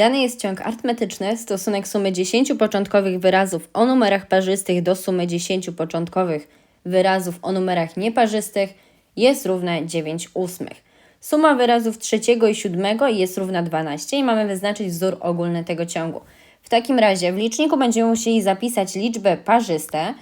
Dany jest ciąg arytmetyczny, stosunek sumy 10 początkowych wyrazów o numerach parzystych do sumy 10 początkowych wyrazów o numerach nieparzystych jest równe 9 ósmych. Suma wyrazów trzeciego i siódmego jest równa 12 i mamy wyznaczyć wzór ogólny tego ciągu. W takim razie w liczniku będziemy musieli zapisać liczby parzyste.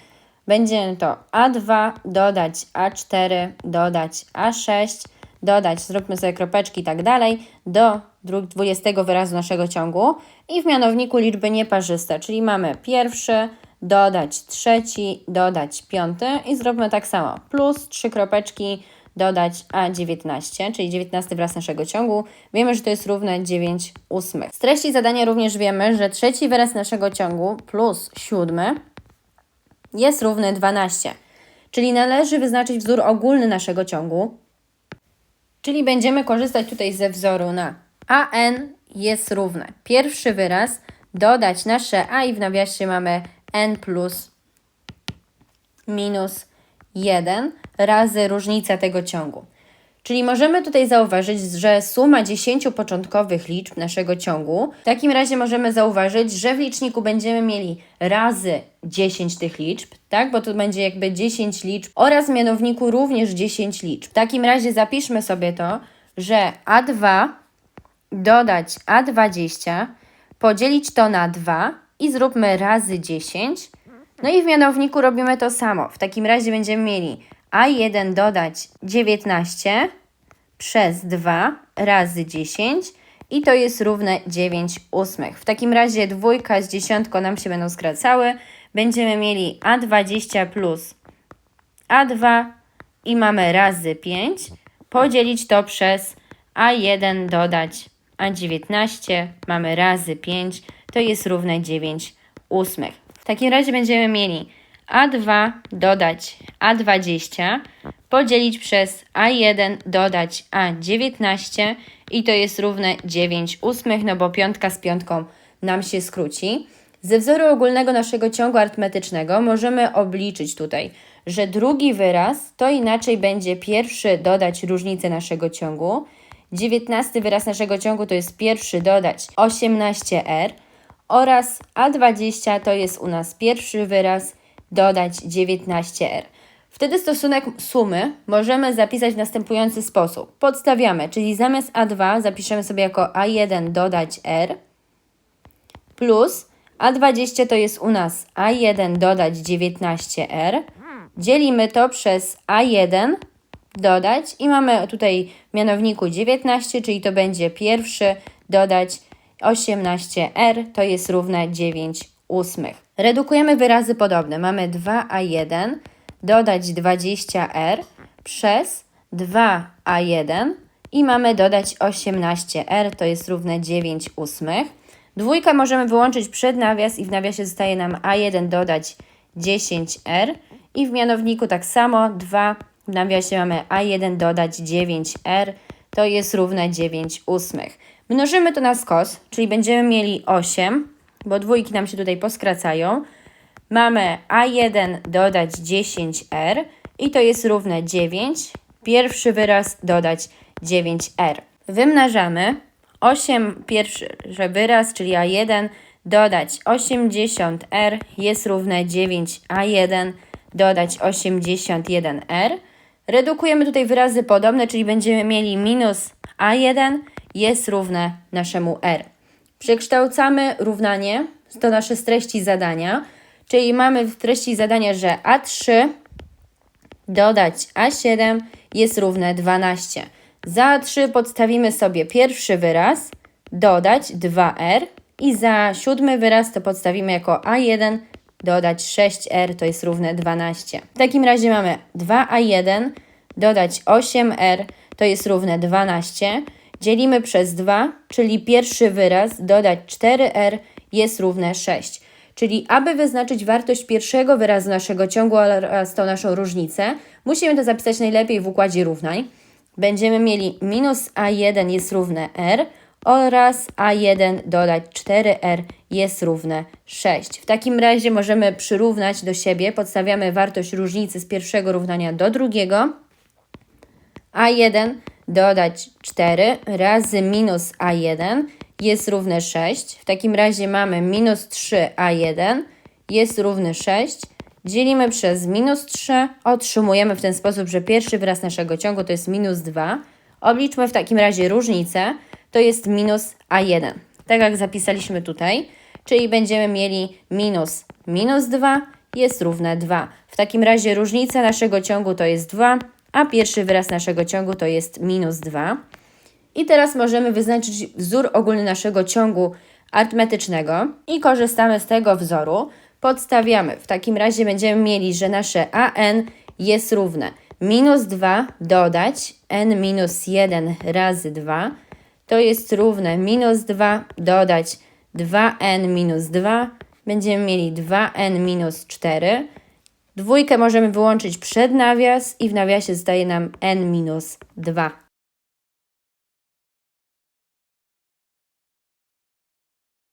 Będzie to A2 dodać A4 dodać A6 dodać, zróbmy sobie kropeczki i tak dalej, do 20 wyrazu naszego ciągu i w mianowniku liczby nieparzyste, czyli mamy pierwszy, dodać trzeci, dodać piąty i zróbmy tak samo, plus trzy kropeczki, dodać A19, czyli 19 wyraz naszego ciągu. Wiemy, że to jest równe 9 ósmych. Z treści zadania również wiemy, że trzeci wyraz naszego ciągu plus siódmy jest równy 12, czyli należy wyznaczyć wzór ogólny naszego ciągu, Czyli będziemy korzystać tutaj ze wzoru na an jest równe. Pierwszy wyraz dodać nasze a i w nawiasie mamy n plus minus 1 razy różnica tego ciągu. Czyli możemy tutaj zauważyć, że suma 10 początkowych liczb naszego ciągu, w takim razie możemy zauważyć, że w liczniku będziemy mieli razy 10 tych liczb, tak? Bo tu będzie jakby 10 liczb oraz w mianowniku również 10 liczb. W takim razie zapiszmy sobie to, że A2 dodać A20, podzielić to na 2 i zróbmy razy 10. No i w mianowniku robimy to samo. W takim razie będziemy mieli A1 dodać 19 przez 2 razy 10 i to jest równe 9 ósmych. W takim razie dwójka z dziesiątką nam się będą skracały. Będziemy mieli A20 plus A2 i mamy razy 5. Podzielić to przez A1 dodać A19 mamy razy 5. To jest równe 9 ósmych. W takim razie będziemy mieli A2 dodać A20 podzielić przez A1 dodać A19 i to jest równe 9 ósmych, no bo piątka z piątką nam się skróci. Ze wzoru ogólnego naszego ciągu arytmetycznego możemy obliczyć tutaj, że drugi wyraz to inaczej będzie pierwszy dodać różnicę naszego ciągu. 19 wyraz naszego ciągu to jest pierwszy dodać 18r oraz A20 to jest u nas pierwszy wyraz dodać 19r. Wtedy stosunek sumy możemy zapisać w następujący sposób. Podstawiamy, czyli zamiast A2 zapiszemy sobie jako A1 dodać R plus A20 to jest u nas A1 dodać 19R. Dzielimy to przez A1 dodać i mamy tutaj w mianowniku 19, czyli to będzie pierwszy dodać 18R, to jest równe 9 ósmych. Redukujemy wyrazy podobne. Mamy 2A1 dodać 20R przez 2A1 i mamy dodać 18R, to jest równe 9 ósmych. Dwójkę możemy wyłączyć przed nawias i w nawiasie zostaje nam A1 dodać 10R i w mianowniku tak samo 2 w nawiasie mamy A1 dodać 9R, to jest równe 9 ósmych. Mnożymy to na skos, czyli będziemy mieli 8, bo dwójki nam się tutaj poskracają. Mamy A1 dodać 10R i to jest równe 9. Pierwszy wyraz dodać 9R. Wymnażamy 8 pierwszy wyraz, czyli A1 dodać 80R jest równe 9A1 dodać 81R. Redukujemy tutaj wyrazy podobne, czyli będziemy mieli minus A1 jest równe naszemu R. Przekształcamy równanie, to nasze z treści zadania, czyli mamy w treści zadania, że A3 dodać A7 jest równe 12. Za A3 podstawimy sobie pierwszy wyraz, dodać 2R i za siódmy wyraz to podstawimy jako A1 dodać 6R to jest równe 12. W takim razie mamy 2A1 dodać 8R to jest równe 12. Dzielimy przez 2, czyli pierwszy wyraz dodać 4R jest równe 6. Czyli aby wyznaczyć wartość pierwszego wyrazu naszego ciągu oraz tą naszą różnicę, musimy to zapisać najlepiej w układzie równań. Będziemy mieli minus A1 jest równe R oraz A1 dodać 4R jest równe 6. W takim razie możemy przyrównać do siebie, podstawiamy wartość różnicy z pierwszego równania do drugiego. A1 dodać 4 razy minus a1 jest równe 6. W takim razie mamy minus 3a1 jest równy 6. Dzielimy przez minus 3. Otrzymujemy w ten sposób, że pierwszy wyraz naszego ciągu to jest minus 2. Obliczmy w takim razie różnicę. To jest minus a1. Tak jak zapisaliśmy tutaj. Czyli będziemy mieli minus minus 2 jest równe 2. W takim razie różnica naszego ciągu to jest 2, a pierwszy wyraz naszego ciągu to jest minus 2. I teraz możemy wyznaczyć wzór ogólny naszego ciągu arytmetycznego i korzystamy z tego wzoru. Podstawiamy. W takim razie będziemy mieli, że nasze an jest równe minus 2 dodać n minus 1 razy 2 to jest równe minus 2 dodać 2n minus 2. Będziemy mieli 2n minus 4. Dwójkę możemy wyłączyć przed nawias i w nawiasie zostaje nam n minus 2.